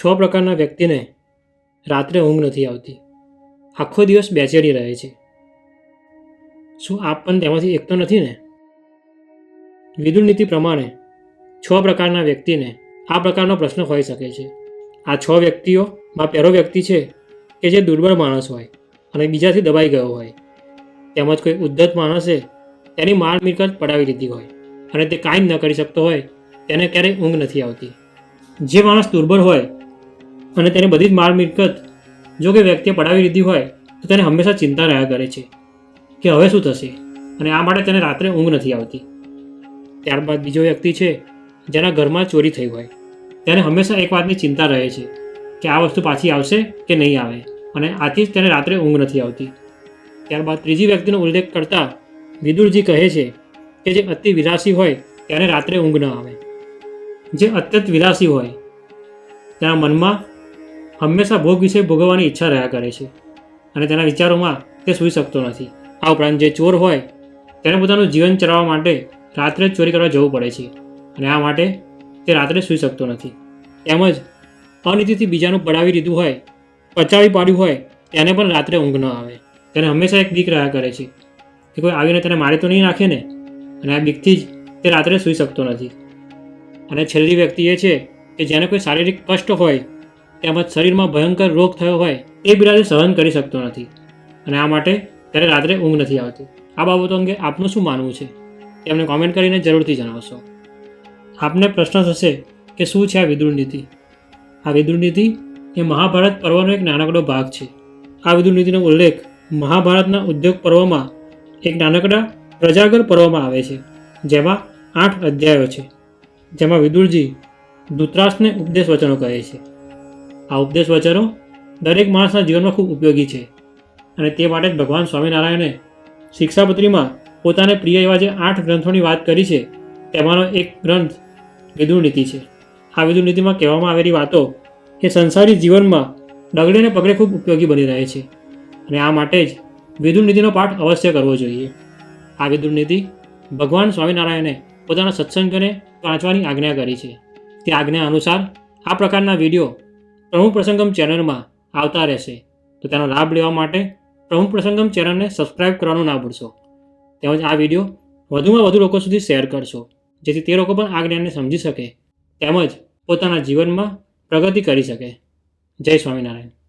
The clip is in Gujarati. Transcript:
છ પ્રકારના વ્યક્તિને રાત્રે ઊંઘ નથી આવતી. આખો દિવસ બેચેરી રહે છે. શું આપ પણ તેમાંથી એક તો નથી ને? વિદુર નીતિ પ્રમાણે છ પ્રકારના વ્યક્તિને આ પ્રકારનો પ્રશ્ન હોઈ શકે છે. આ છ વ્યક્તિઓમાં પહેલો વ્યક્તિ છે કે જે દુર્બળ માણસ હોય અને બીજાથી દબાઈ ગયો હોય. તેમજ કોઈ ઉદ્ધત માણસે તેની માર મિલકત પડાવી લીધી હોય અને તે કાંઈ ન કરી શકતો હોય, તેને ક્યારેય ઊંઘ નથી આવતી. જે માણસ દુર્બળ હોય અને તેને બધી જ માલ મિલકત જો કે વ્યક્તિએ પડાવી લીધી હોય, તો તેને હંમેશા ચિંતા રહ્યા કરે છે કે હવે શું થશે? અને આ માટે તેને રાત્રે ઊંઘ નથી આવતી. ત્યારબાદ બીજો વ્યક્તિ છે, જેના ઘરમાં ચોરી થઈ હોય. તેને હંમેશા એક વાતની ચિંતા રહે છે કે આ વસ્તુ પાછી આવશે કે નહીં આવે, અને આથી જ તેને રાત્રે ઊંઘ નથી આવતી. ત્યારબાદ ત્રીજી વ્યક્તિનો ઉલ્લેખ કરતા વિદુરજી કહે છે કે જે અતિ વિલાસી હોય, તેને રાત્રે ઊંઘ ન આવે. જે અત્યંત વિલાસી હોય, તેના મનમાં હંમેશા ભોગ વિશે ભોગવવાની ઈચ્છા રહ્યા કરે છે. અને તેના વિચારોમાં તે સૂઈ શકતો નથી. આ ઉપરાંત જે ચોર હોય, તેને પોતાનું જીવન ચલાવવા માટે રાત્રે જ ચોરી કરવા જવું પડે છે. અને આ માટે તે રાત્રે સૂઈ શકતો નથી. તેમજ અનિતિથી બીજાનું પડાવી દીધું હોય, પચાવી પાડ્યું હોય, તેને પણ રાત્રે ઊંઘ ન આવે. તેને હંમેશા એક બીક રહ્યા કરે છે. કે કોઈ આવીને તેને મારે તો નહીં નાખે ને? અને આ બીકથી જ તે રાત્રે સૂઈ શકતો નથી. અને છેલ્લી વ્યક્તિ એ છે કે જેને કોઈ શારીરિક કષ્ટ હોય તેમજ શરીરમાં ભયંકર રોગ થયો હોય એ બિરાજે સહન કરી શકતો નથી. અને આ માટે ત્યારે રાત્રે ઊંઘ નથી આવતી. આ બાબતો અંગે આપનું શું માનવું છે? તેમને કોમેન્ટ કરીને જરૂરથી જણાવશો. આપને પ્રશ્ન થશે કે શું છે આ વિદુર નીતિ? આ વિદુર નીતિ એ મહાભારત પર્વનો એક નાનકડો ભાગ છે. આ વિદુર નીતિનો ઉલ્લેખ મહાભારતના ઉદ્યોગ પર્વમાં એક નાનકડા પ્રજાગર પર્વમાં આવે છે, જેમાં આઠ અધ્યાયો છે, જેમાં વિદુરજી ધૃતરાષ્ટ્રને ઉપદેશ વચનો કહે છે. આ ઉપદેશ વચનો દરેક માણસના જીવનમાં ખૂબ ઉપયોગી છે અને તે માટે જ ભગવાન સ્વામિનારાયણે શિક્ષાપત્રીમાં પોતાને પ્રિય એવા જે આઠ ગ્રંથોની વાત કરી છે, તેમાંનો એક ગ્રંથ વિદુરનીતિ છે. આ વિદુરનીતિમાં કહેવામાં આવેલી વાતો એ સંસારી જીવનમાં ડગડીને પગડે ખૂબ ઉપયોગી બની રહે છે અને આ માટે જ વિદુરનીતિનો પાઠ અવશ્ય કરવો જોઈએ. આ વિદુરનીતિ ભગવાન સ્વામિનારાયણે પોતાના સત્સંગને વાંચવાની આજ્ઞા કરી છે. તે આજ્ઞા અનુસાર આ પ્રકારના વીડિયો પ્રમુખ પ્રસંગમ ચેનલમાં આવતા રહેશે. તો તેનો લાભ લેવા માટે પ્રમુખ પ્રસંગમ ચેનલને સબસ્ક્રાઇબ કરવાનું ના ભૂલશો. તેમજ આ વીડિયો વધુમાં વધુ લોકો સુધી શેર કરશો, જેથી તે લોકો પણ આ જ્ઞાનને સમજી શકે, તેમજ પોતાના જીવનમાં પ્રગતિ કરી શકે. જય સ્વામિનારાયણ.